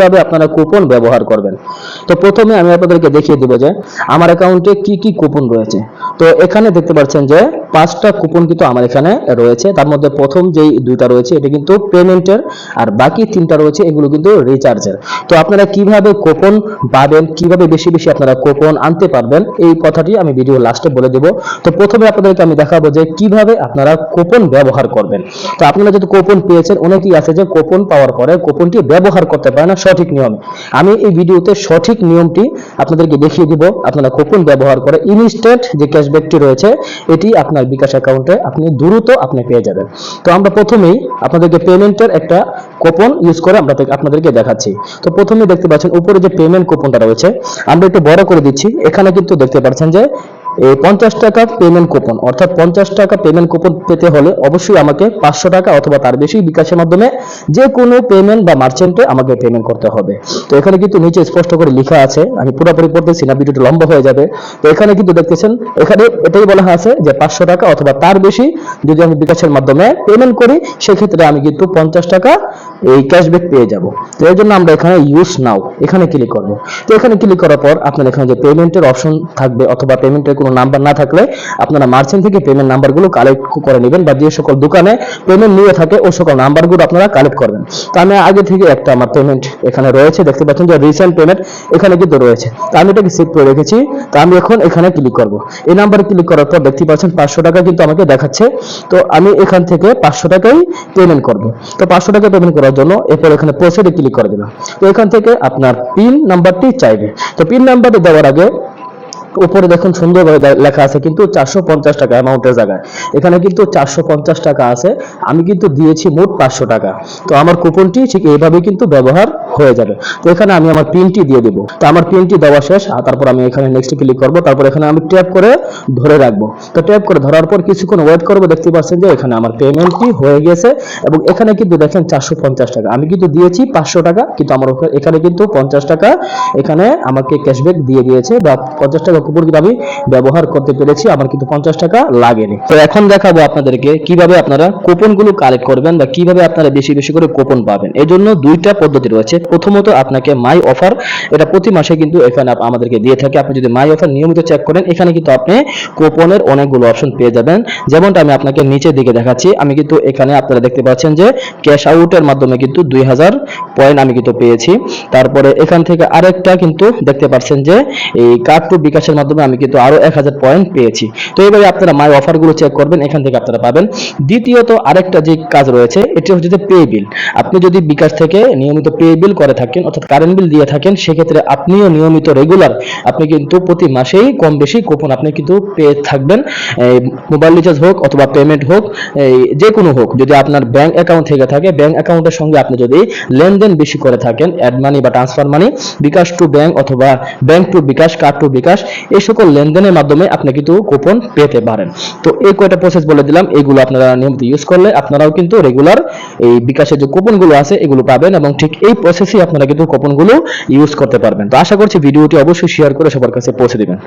কীভাবে আপনারা কুপন ব্যবহার করবেন? তো প্রথমে আমি আপনাদেরকে দেখিয়ে দিব যে আমার অ্যাকাউন্টে কি কি কুপন রয়েছে। তো এখানে দেখতে পাচ্ছেন যে পাঁচটা কুপন কিন্তু আমার এখানে রয়েছে। তার মধ্যে প্রথম যেই দুইটা রয়েছে, এটা কিন্তু পেমেন্টের আর বাকি তিনটা রয়েছে, এগুলো কিন্তু রিচার্জের তো আপনারা কীভাবে কুপন পাবেন, কীভাবে বেশি বেশি আপনারা কুপন আনতে পারবেন, এই কথাটি আমি ভিডিও লাস্টে বলে দেব। তো প্রথমে আপনাদেরকে আমি দেখাবো যে কীভাবে আপনারা কুপন ব্যবহার করবেন। তো আপনারা যদি কুপন পেয়েছেন, অনেকেই আছে যে কুপন পাওয়ার পরে কুপনটি ব্যবহার করতে পারে না, সঠিক নিয়মে। আমি এই ভিডিওতে সঠিক নিয়মটি আপনাদেরকে দেখিয়ে দিব, আপনারা কুপন ব্যবহার করে ইনস্ট্যান্ট যে ক্যাশব্যাকটি রয়েছে, এটি আপনার বিকাশ অ্যাকাউন্টে আপনি দ্রুত আপনি পেয়ে যাবেন। তো আমরা প্রথমেই আপনাদেরকে পেমেন্টের একটা কুপন ইউজ করে আমরা আপনাদেরকে দেখাচ্ছি। তো প্রথমে দেখতে পাচ্ছেন উপরে যে পেমেন্ট কুপনটা রয়েছে, আমরা একটু বড় করে দিচ্ছি। এখানে কিন্তু দেখতে পাচ্ছেন যে এই পঞ্চাশ টাকা পেমেন্ট কুপন অর্থাৎ পঞ্চাশ টাকা পেমেন্ট কুপন পেতে হলে অবশ্যই আমাকে পাঁচশো টাকা অথবা তার বেশি বিকাশের মাধ্যমে যে কোনো পেমেন্ট বা মার্চেন্টে আমাকে পেমেন্ট করতে হবে। তো এখানে কিন্তু নিচে স্পষ্ট করে লেখা আছে, আমি পুরোপুরি পড়তেছি না, ভিডিওটা লম্বা হয়ে যাবে। তো এখানে কিন্তু দেখতেছেন, এখানে এটাই বলা আছে যে পাঁচশো টাকা অথবা তার বেশি যদি আমি বিকাশের মাধ্যমে পেমেন্ট করি, সেক্ষেত্রে আমি কিন্তু পঞ্চাশ টাকা এই ক্যাশব্যাক পেয়ে যাব। তো এর জন্য আমরা এখানে ইউজ নাও এখানে ক্লিক করব। তো এখানে ক্লিক করার পর আপনার এখানে যে পেমেন্টের অপশন থাকবে অথবা পেমেন্টের কোনো নাম্বার না থাকলে আপনারা মার্চেন্ট থেকে পেমেন্ট নাম্বারগুলো কালেক্ট করে নেবেন বা যে সকল দোকানে পেমেন্ট নিয়ে থাকে ওই সকল নাম্বারগুলো আপনারা কালেক্ট করবেন। তো আমি আগে থেকে একটা আমার পেমেন্ট এখানে রয়েছে, দেখতে পাচ্ছেন যে রিসেন্ট পেমেন্ট এখানে কিন্তু রয়েছে। তো আমি এটাকে সেভ করে রেখেছি, তো আমি এখন এখানে ক্লিক করব। এই নাম্বারে ক্লিক করার পর দেখতে পাচ্ছেন পাঁচশো টাকা কিন্তু আমাকে দেখাচ্ছে। তো আমি এখান থেকে পাঁচশো টাকাই পেমেন্ট করব। তো পাঁচশো টাকা পেমেন্ট করার জন্য এরপর এখানে প্রসিডে ক্লিক করে দিলাম। তো এখান থেকে আপনার পিন নাম্বারটি চাইবে। তো পিন নাম্বারটি দেওয়ার আগে উপরে দেখুন সুন্দরভাবে লেখা আছে কিন্তু চারশো পঞ্চাশ টাকা অ্যামাউন্টের জায়গায়। এখানে কিন্তু চারশো পঞ্চাশ টাকা আছে, আমি কিন্তু দিয়েছি মোট পাঁচশো টাকা। তো আমার কুপনটি ঠিক এইভাবে কিন্তু ব্যবহার হয়ে যাবে। তো এখানে আমি আমার পিনটি দিয়ে দেবো। তো আমার পিনটি দেওয়া শেষ তারপর আমি এখানে নেক্সট ক্লিক করব, তারপর এখানে আমি ট্যাপ করে ধরে রাখব। তো ট্যাপ করে ধরার পর কিছুক্ষণ ওয়েট করব, দেখতে পাচ্ছেন যে এখানে আমার পেমেন্টটি হয়ে গেছে, এবং এখানে কিন্তু দেখেন চারশো পঞ্চাশ টাকা। আমি কিন্তু দিয়েছি পাঁচশো টাকা, কিন্তু আমার এখানে কিন্তু পঞ্চাশ টাকা এখানে আমাকে ক্যাশব্যাক দিয়ে দিয়েছে, বা পঞ্চাশ টাকা কুপন কিন্তু আমি ব্যবহার করতে পেরেছি, আমার কিন্তু পঞ্চাশ টাকা লাগেনি। তো এখন দেখাবো আপনাদেরকে কীভাবে আপনারা কুপনগুলো কালেক্ট করবেন বা কীভাবে আপনারা বেশি বেশি করে কুপন পাবেন। এর জন্য দুইটা পদ্ধতি রয়েছে। প্রথমত আপনাকে মাই অফার এটা প্রতি মাসে কিন্তু এখানে আমাদেরকে দিয়ে থাকে। আপনি যদি মাই অফার নিয়মিত চেক করেন, এখানে কিন্তু আপনি কুপনের অনেকগুলো অপশন পেয়ে যাবেন। যেমনটা আমি আপনাকে নিচের দিকে দেখাচ্ছি, আমি কিন্তু এখানে আপনারা দেখতে পাচ্ছেন যে ক্যাশ আউটের মাধ্যমে কিন্তু দুই হাজার পয়েন্ট আমি কিন্তু পেয়েছি। তারপরে এখান থেকে আরেকটা কিন্তু দেখতে পাচ্ছেন যে এই কার্ড টু বিকাশের মাধ্যমে আমি কিন্তু আরও এক হাজার পয়েন্ট পেয়েছি। তো এইভাবে আপনারা মাই অফারগুলো চেক করবেন, এখান থেকে আপনারা পাবেন। দ্বিতীয়ত আরেকটা যে কাজ রয়েছে, এটি হচ্ছে যে পে বিল আপনি যদি বিকাশ থেকে নিয়মিত পে বিল করে থাকেন, অর্থাৎ কারেন্ট বিল দিয়ে থাকেন, সেক্ষেত্রে আপনিও নিয়মিত রেগুলার আপনি কিন্তু প্রতি মাসেই কম বেশি কুপন আপনি কিন্তু পেয়ে থাকবেন। মোবাইল রিচার্জ হোক অথবা পেমেন্ট হোক যে কোনো হোক, যদি আপনার ব্যাংক অ্যাকাউন্ট থেকে থাকে ব্যাংক অ্যাকাউন্টের সঙ্গে আপনি যদি লেনদেন বেশি করে থাকেন অ্যাড মানি বা transfer money bKash to bank অথবা bank to bKash card to bKash এই সকল লেনদেনের মাধ্যমে আপনি কিন্তু কুপন পেতে পারেন। তো এই কয়টা প্রসেস বলে দিলাম, এগুলো আপনারা নিয়মিত ইউজ করলে আপনারাও কিন্তু রেগুলার এই বিকাশের যে কুপনগুলো আছে, এগুলো পাবেন এবং ঠিক এই প্রসেসই আপনারা কিন্তু কুপনগুলো ইউজ করতে পারবেন। তো আশা করছি ভিডিওটি অবশ্যই শেয়ার করে সবার কাছে পৌঁছে দিবেন।